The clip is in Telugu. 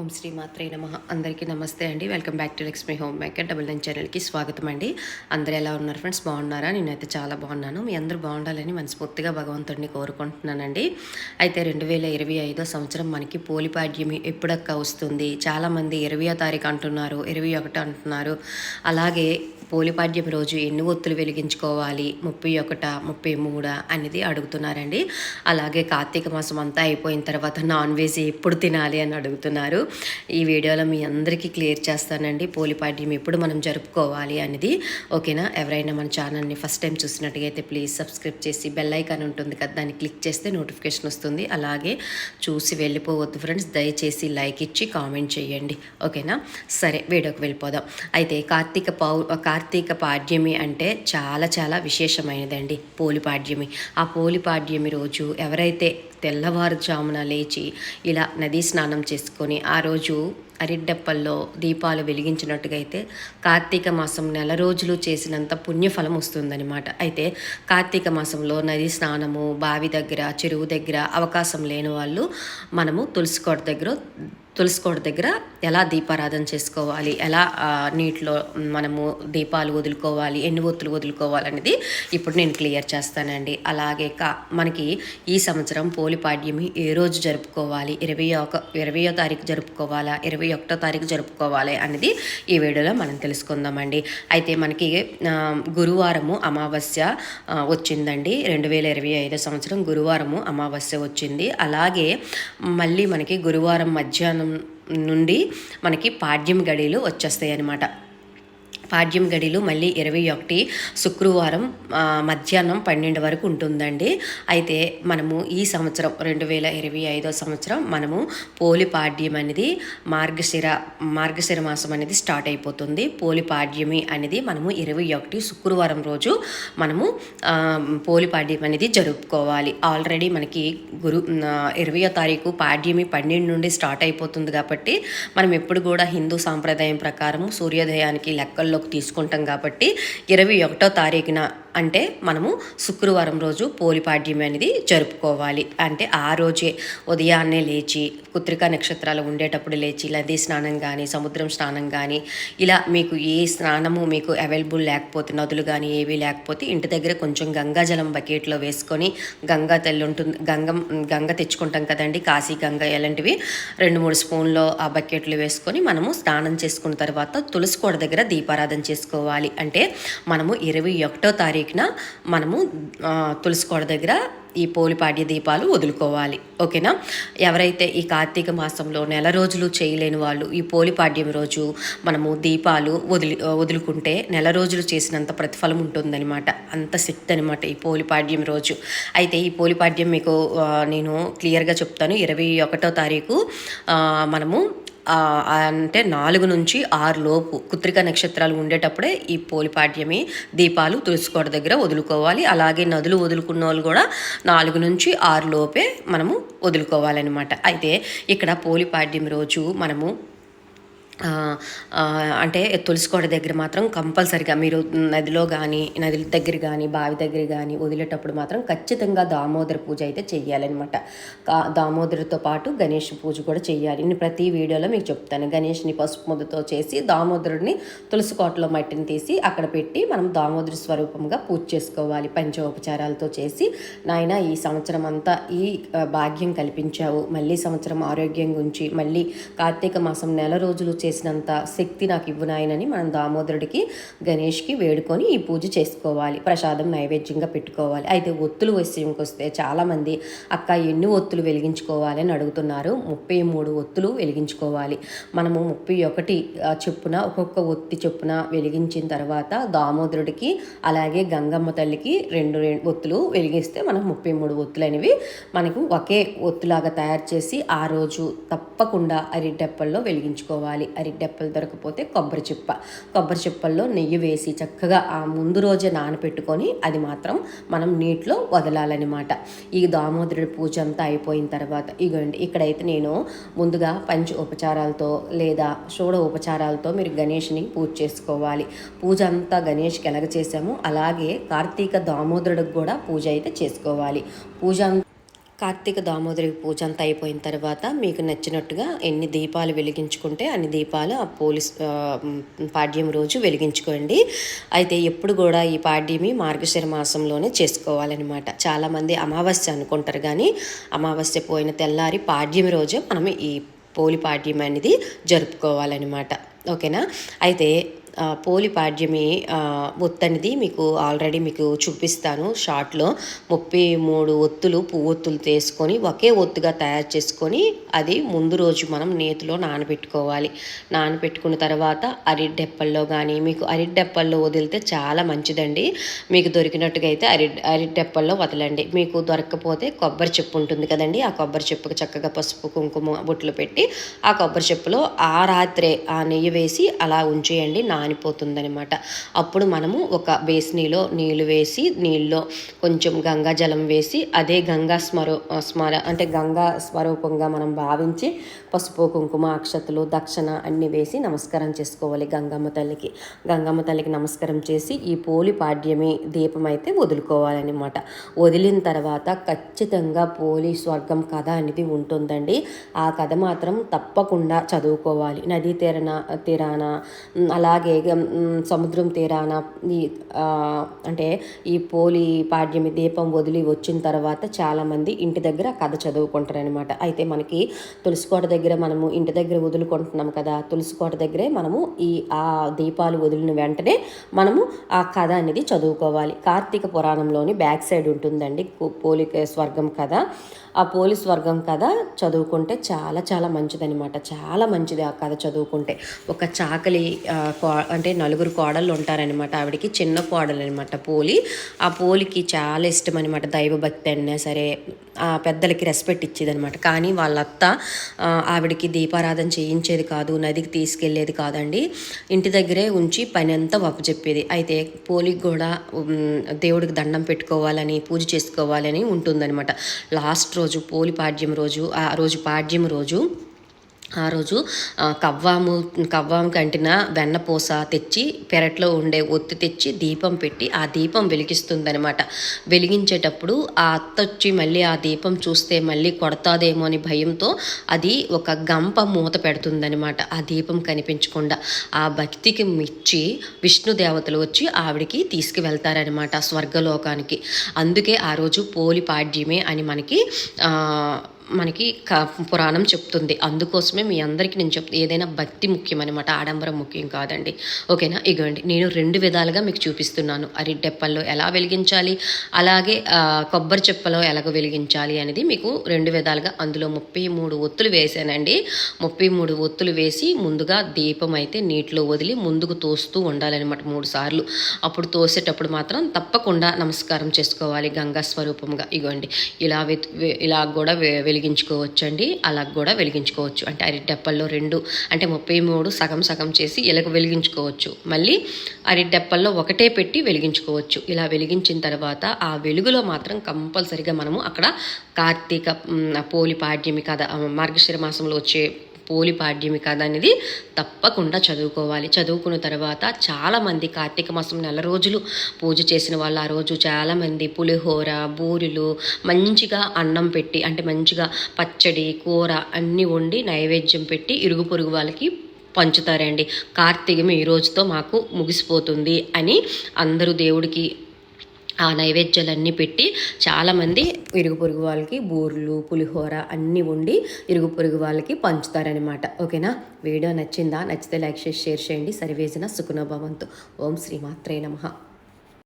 ఓం శ్రీ మాత్రే నమ. అందరికీ నమస్తే అండి. Welcome back to Lakshmi home maker. Double nine ఛానల్కి స్వాగతం అండి. అందరూ ఎలా ఉన్నారు ఫ్రెండ్స్? బాగున్నారా? నేనైతే చాలా బాగున్నాను. మీ అందరూ బాగుండాలని మనస్ఫూర్తిగా భగవంతుడిని కోరుకుంటున్నానండి. అయితే రెండు వేల ఇరవై ఐదో సంవత్సరం మనకి పోలిపాడ్యమి ఎప్పుడక్క వస్తుంది? చాలామంది ఇరవయో తారీఖు అంటున్నారు ఇరవై ఒకటి అంటున్నారు. అలాగే పోలిపాడ్యం రోజు ఎన్ని ఒత్తులు వెలిగించుకోవాలి? ముప్పై ఒకట ముప్పై మూడ? అనేది అడుగుతున్నారండి. అలాగే కార్తీక మాసం అంతా అయిపోయిన తర్వాత నాన్ వెజ్ ఎప్పుడు తినాలి అని అడుగుతున్నారు. ఈ వీడియోలో మీ అందరికీ క్లియర్ చేస్తానండి. పోలిపాడ్యం ఎప్పుడు మనం జరుపుకోవాలి అనేది. ఓకేనా? ఎవరైనా మన ఛానల్ని ఫస్ట్ టైం చూసినట్టుగైతే ప్లీజ్ సబ్స్క్రైబ్ చేసి బెల్ ఐకాన్ ఉంటుంది కదా దాన్ని క్లిక్ చేస్తే నోటిఫికేషన్ వస్తుంది. అలాగే చూసి వెళ్ళిపోవద్దు ఫ్రెండ్స్. దయచేసి లైక్ ఇచ్చి కామెంట్ చేయండి. ఓకేనా? సరే వీడియోకి వెళ్ళిపోదాం. అయితే కార్తీక పౌ కార్తీక కార్తీక పాడ్యమి అంటే చాలా చాలా విశేషమైనదండి పోలిపాడ్యమి ఆ పోలిపాడ్యమి రోజు ఎవరైతే తెల్లవారుజామున లేచి ఇలా నదీ స్నానం చేసుకొని ఆ రోజు అరిడ్డప్పల్లో దీపాలు వెలిగించినట్టుగా అయితే కార్తీక మాసం నెల రోజులు చేసినంత పుణ్యఫలం వస్తుందన్నమాట. అయితే కార్తీక మాసంలో నది స్నానము బావి దగ్గర చెరువు దగ్గర అవకాశం లేని వాళ్ళు మనము తులసికోట దగ్గర తులసికోట దగ్గర ఎలా దీపారాధన చేసుకోవాలి? ఎలా నీటిలో మనము దీపాలు వదులుకోవాలి? ఎన్ని ఒత్తులు వదులుకోవాలి అనేది ఇప్పుడు నేను క్లియర్ చేస్తానండి. అలాగే కా మనకి ఈ సంవత్సరం పోలిపాడ్యమి ఏ రోజు జరుపుకోవాలి? ఇరవై ఒక ఇరవయో తారీఖు జరుపుకోవాలా? ఇరవై ఒకటో తారీఖు జరుపుకోవాలి అనేది ఈ వీడియోలో మనం తెలుసుకుందామండి. అయితే మనకి గురువారము అమావాస్య వచ్చిందండి. రెండు వేల ఇరవై ఐదో సంవత్సరం గురువారము అమావాస్య వచ్చింది. అలాగే మళ్ళీ మనకి గురువారం మధ్యాహ్నం నుండి మనకి పాడ్యం గడియలు వచ్చేస్తాయి అన్నమాట పాడ్యం గడిలు మళ్ళీ ఇరవై ఒకటి శుక్రవారం మధ్యాహ్నం పన్నెండు వరకు ఉంటుందండి. అయితే మనము ఈ సంవత్సరం రెండు వేల ఇరవై ఐదో సంవత్సరం మనము పోలి పాడ్యం అనేది మార్గశిర మార్గశిర మాసం అనేది స్టార్ట్ అయిపోతుంది. పోలి పాడ్యమి అనేది మనము ఇరవై ఒకటి శుక్రవారం రోజు మనము పోలి పాడ్యం అనేది జరుపుకోవాలి. ఆల్రెడీ మనకి గురు ఇరవయో తారీఖు పాడ్యమి పన్నెండు నుండి స్టార్ట్ అయిపోతుంది కాబట్టి మనం ఎప్పుడు కూడా హిందూ సాంప్రదాయం ప్రకారం సూర్యోదయానికి పరిగణలోకి తీసుకుంటాం కాబట్టి ఇరవై ఒకటో తారీఖున అంటే మనము శుక్రవారం రోజు పోలిపాడ్యం అనేది జరుపుకోవాలి. అంటే ఆ రోజే ఉదయాన్నే లేచి కుత్రికా నక్షత్రాలు ఉండేటప్పుడు లేచి నదీ స్నానం కానీ సముద్రం స్నానం కానీ ఇలా మీకు ఏ స్నానము మీకు అవైలబుల్ లేకపోతే నదులు కానీ ఏవి లేకపోతే ఇంటి దగ్గర కొంచెం గంగాజలం బకెట్లో వేసుకొని గంగా తల్లి ఉంటుంది గంగ గంగ తెచ్చుకుంటాం కదండి కాశీ గంగ ఇలాంటివి రెండు మూడు స్పూన్లో ఆ బకెట్లు వేసుకొని మనము స్నానం చేసుకున్న తర్వాత తులసి కోడ దగ్గర దీపారాధన చేసుకోవాలి. అంటే మనము ఇరవై ఒకటో తారీఖు తారీఖున మనము తులసికోడ తులసి దగ్గర ఈ పోలిపాడ్య దీపాలు వదులుకోవాలి. ఓకేనా? ఎవరైతే ఈ కార్తీక మాసంలో నెల రోజులు చేయలేని వాళ్ళు ఈ పోలిపాడ్యం రోజు మనము దీపాలు వదిలి వదులుకుంటే నెల రోజులు చేసినంత ప్రతిఫలం ఉంటుందన్నమాట. అంత శక్తి అనమాట ఈ పోలిపాడ్యం రోజు. అయితే ఈ పోలిపాడ్యం మీకు నేను క్లియర్గా చెప్తాను. ఇరవై ఒకటో తారీఖు మనము అంటే నాలుగు నుంచి ఆరు లోపు కుత్రిక నక్షత్రాలు ఉండేటప్పుడే ఈ పోలిపాడ్యమి దీపాలు తులసికోట దగ్గర వదులుకోవాలి. అలాగే నదులు వదులుకున్న వాళ్ళు కూడా నాలుగు నుంచి ఆరు లోపే మనము వదులుకోవాలన్నమాట. అయితే ఇక్కడ పోలిపాడ్యం రోజు మనము అంటే తులసికోట దగ్గర మాత్రం కంపల్సరిగా మీరు నదిలో కానీ నది దగ్గర కానీ బావి దగ్గర కానీ వదిలేటప్పుడు మాత్రం ఖచ్చితంగా దామోదర పూజ అయితే చెయ్యాలన్నమాట. కా- పాటు గణేష్ పూజ కూడా చెయ్యాలి. నేను ప్రతి వీడియోలో మీకు చెప్తాను. గణేష్ని పసుపు ముద్దతో చేసి దామోదరుడిని తులసికోటలో మట్టిని తీసి అక్కడ పెట్టి మనం దామోదరి స్వరూపంగా పూజ చేసుకోవాలి. పంచోపచారాలతో చేసి నాయన ఈ సంవత్సరం అంతా ఈ భాగ్యం కల్పించావు. మళ్ళీ సంవత్సరం ఆరోగ్యం గురించి మళ్ళీ కార్తీక మాసం నెల రోజులు చేసినంత శక్తి నాకు ఇవ్వు నాయనని మనం దామోదరుడికి గణేష్కి వేడుకొని ఈ పూజ చేసుకోవాలి. ప్రసాదం నైవేద్యంగా పెట్టుకోవాలి. అయితే ఒత్తులు విషయంకి వస్తే చాలామంది అక్క ఎన్ని ఒత్తులు వెలిగించుకోవాలి? అని అడుగుతున్నారు. ముప్పై మూడు ఒత్తులు వెలిగించుకోవాలి. మనము ముప్పై ఒకటి చెప్పున ఒక్కొక్క ఒత్తి చెప్పున వెలిగించిన తర్వాత దామోదరుడికి అలాగే గంగమ్మ తల్లికి రెండు రెండు ఒత్తులు వెలిగిస్తే మనం ముప్పై మూడు ఒత్తులు అనేవి మనకు ఒకే ఒత్తులాగా తయారు చేసి ఆ రోజు తప్పకుండా అరిటెప్పల్లో వెలిగించుకోవాలి. అరిటెప్పలు దొరకపోతే కొబ్బరి చిప్ప. కొబ్బరి చిప్పల్లో నెయ్యి వేసి చక్కగా ఆ ముందు రోజే నానపెట్టుకొని అది మాత్రం మనం నీటిలో వదలాలన్నమాట. ఈ దామోదరుడి పూజ అంతా అయిపోయిన తర్వాత ఇగోండి ఇక్కడైతే నేను ముందుగా పంచ ఉపచారాలతో లేదా షోడ ఉపచారాలతో మీరు గణేష్ని పూజ చేసుకోవాలి. పూజ అంతా గణేష్కి ఎలాగ చేసామో అలాగే కార్తీక దామోదరుడికి కూడా పూజ అయితే చేసుకోవాలి. పూజ అంతా కార్తీక దామోదరి పూజ అంతా అయిపోయిన తర్వాత మీకు నచ్చినట్టుగా ఎన్ని దీపాలు వెలిగించుకుంటే అన్ని దీపాలు ఆ పోలీస్ పాడ్యం రోజు వెలిగించుకోండి. అయితే ఎప్పుడు కూడా ఈ పాడ్యమి మార్గశిర మాసంలోనే చేసుకోవాలన్నమాట. చాలామంది అమావాస్య అనుకుంటారు కానీ అమావాస్య పోయిన తెల్లారి పాడ్యం రోజే మనం ఈ పోలి పాడ్యం అనేది జరుపుకోవాలన్నమాట. ఓకేనా? అయితే పోలి పాడ్యమి ఒత్తనిది మీకు ఆల్రెడీ మీకు చూపిస్తాను షార్ట్లో ముప్పై మూడు ఒత్తులు పువ్వొత్తులు తీసుకొని ఒకే ఒత్తుగా తయారు చేసుకొని అది ముందు రోజు మనం నేతిలో నానబెట్టుకోవాలి. నానబెట్టుకున్న తర్వాత అరిడెప్పల్లో కానీ మీకు అరిడెప్పల్లో వదిలితే చాలా మంచిదండి. మీకు దొరికినట్టుగా అయితే అరి అరిడెప్పల్లో వదలండి. మీకు దొరకకపోతే కొబ్బరి చెప్పు ఉంటుంది కదండి. ఆ కొబ్బరి చెప్పుకు చక్కగా పసుపు కుంకుమ బొట్లు పెట్టి ఆ కొబ్బరి చెప్పులో ఆ రాత్రే ఆ నెయ్యి వేసి అలా ఉంచేయండి. నా నానిపోతుందనమాట అప్పుడు మనము ఒక బేసినీలో నీళ్ళు వేసి నీళ్ళలో కొంచెం గంగా జలం వేసి అదే గంగా స్మరో స్మర అంటే గంగా స్వరూపంగా మనం భావించి పసుపు కుంకుమ అక్షతలు దక్షిణ అన్నీ వేసి నమస్కారం చేసుకోవాలి గంగమ్మ తల్లికి. గంగమ్మ తల్లికి నమస్కారం చేసి ఈ పోలి పాడ్యమి దీపం అయితే వదులుకోవాలన్నమాట. వదిలిన తర్వాత ఖచ్చితంగా పోలి స్వర్గం కథ అనేది ఉంటుందండి. ఆ కథ మాత్రం తప్పకుండా చదువుకోవాలి. నదీ తీరన తీరాన అలాగే అలాగే సముద్రం తీరాన ఈ అంటే ఈ పోలి పాడ్యమి దీపం వదిలి వచ్చిన తర్వాత చాలామంది ఇంటి దగ్గర కథ చదువుకుంటారనమాట అయితే మనకి తులసికోట దగ్గర మనము ఇంటి దగ్గర వదులుకుంటున్నాం కదా తులసికోట దగ్గరే మనము ఈ ఆ దీపాలు వదిలిన వెంటనే మనము ఆ కథ అనేది చదువుకోవాలి. కార్తీక పురాణంలోని బ్యాక్ సైడ్ ఉంటుందండి పోలిక స్వర్గం కథ. ఆ పోలీస్ వర్గం కథ చదువుకుంటే చాలా చాలా మంచిదనమాట చాలా మంచిది ఆ కథ చదువుకుంటే. ఒక చాకలి కో- అంటే నలుగురు కోడళ్ళు ఉంటారనమాట ఆవిడకి చిన్న కోడలు అనమాట పోలి. ఆ పోలికి చాలా ఇష్టం అనమాట దైవభక్తి అయినా సరే. ఆ పెద్దలకి రెస్పెక్ట్ ఇచ్చేది అనమాట కానీ వాళ్ళ అత్త ఆవిడకి దీపారాధన చేయించేది కాదు నదికి తీసుకెళ్ళేది కాదండి. ఇంటి దగ్గరే ఉంచి పని అంతా చెప్పేది. అయితే పోలికి కూడా దేవుడికి దండం పెట్టుకోవాలని పూజ చేసుకోవాలని ఉంటుందన్నమాట. లాస్ట్ రోజు పోలి పాడ్యం రోజు ఆ రోజు పాడ్యం రోజు ఆ రోజు కవ్వాము కవ్వాము కంటిన వెన్నపూస తెచ్చి పెరట్లో ఉండే ఒత్తి తెచ్చి దీపం పెట్టి ఆ దీపం వెలిగిస్తుందనమాట వెలిగించేటప్పుడు ఆ అత్త వచ్చి మళ్ళీ ఆ దీపం చూస్తే మళ్ళీ కొడతాదేమో అని భయంతో అది ఒక గంప మూత పెడుతుందనమాట ఆ దీపం కనిపించకుండా. ఆ భక్తికి మిచ్చి విష్ణు దేవతలు వచ్చి ఆవిడికి తీసుకువెళ్తారనమాట స్వర్గలోకానికి. అందుకే ఆ రోజు పోలి పాడ్యమే అని మనకి మనకి క పురాణం చెప్తుంది. అందుకోసమే మీ అందరికీ నేను చెప్ ఏదైనా భక్తి ముఖ్యం అనమాట ఆడంబరం ముఖ్యం కాదండి. ఓకేనా? ఇగోండి నేను రెండు విధాలుగా మీకు చూపిస్తున్నాను. అరిటెప్పల్లో ఎలా వెలిగించాలి అలాగే కొబ్బరి చెప్పలో ఎలాగ వెలిగించాలి అనేది మీకు రెండు విధాలుగా అందులో ముప్పై మూడు ఒత్తులు వేసానండి. ముప్పై మూడు ఒత్తులు వేసి ముందుగా దీపం అయితే నీటిలో వదిలి ముందుకు తోస్తూ ఉండాలన్నమాట మూడు సార్లు. అప్పుడు తోసేటప్పుడు మాత్రం తప్పకుండా నమస్కారం చేసుకోవాలి గంగా స్వరూపంగా. ఇగోండి ఇలా ఇలా కూడా వె- వెలిగించుకోవచ్చండి. అలా కూడా వెలిగించుకోవచ్చు. అంటే అరిటెప్పల్లో రెండు అంటే ముప్పై మూడు సగం సగం చేసి ఇలాగ వెలిగించుకోవచ్చు. మళ్ళీ అరిటెప్పల్లో ఒకటే పెట్టి వెలిగించుకోవచ్చు. ఇలా వెలిగించిన తర్వాత ఆ వెలుగులో మాత్రం కంపల్సరిగా మనము అక్కడ కార్తీక పోలి పాడ్యమి కథ మార్గశిర మాసంలో వచ్చే పోలి పాడ్యమి కథ అనేది తప్పకుండా చదువుకోవాలి. చదువుకున్న తర్వాత చాలామంది కార్తీక మాసం నెల రోజులు పూజ చేసిన వాళ్ళు ఆ రోజు చాలామంది పులిహోర బూరెలు మంచిగా అన్నం పెట్టి అంటే మంచిగా పచ్చడి కూర అన్నీ వండి నైవేద్యం పెట్టి ఇరుగు పొరుగు వాళ్ళకి పంచుతారండి. కార్తీకం ఈ రోజుతో మాకు ముగిసిపోతుంది అని అందరూ దేవుడికి ఆ నైవేద్యాలన్నీ పెట్టి చాలామంది ఇరుగు పొరుగు వాళ్ళకి బూర్లు పులిహోర అన్నీ వండి ఇరుగు పొరుగు వాళ్ళకి పంచుతారనమాట ఓకేనా? వీడియో నచ్చిందా? నచ్చితే లైక్ చేసి షేర్ చేయండి. సరివేసిన సుఖనోభవంతు ఓం శ్రీమాత్రే నమః.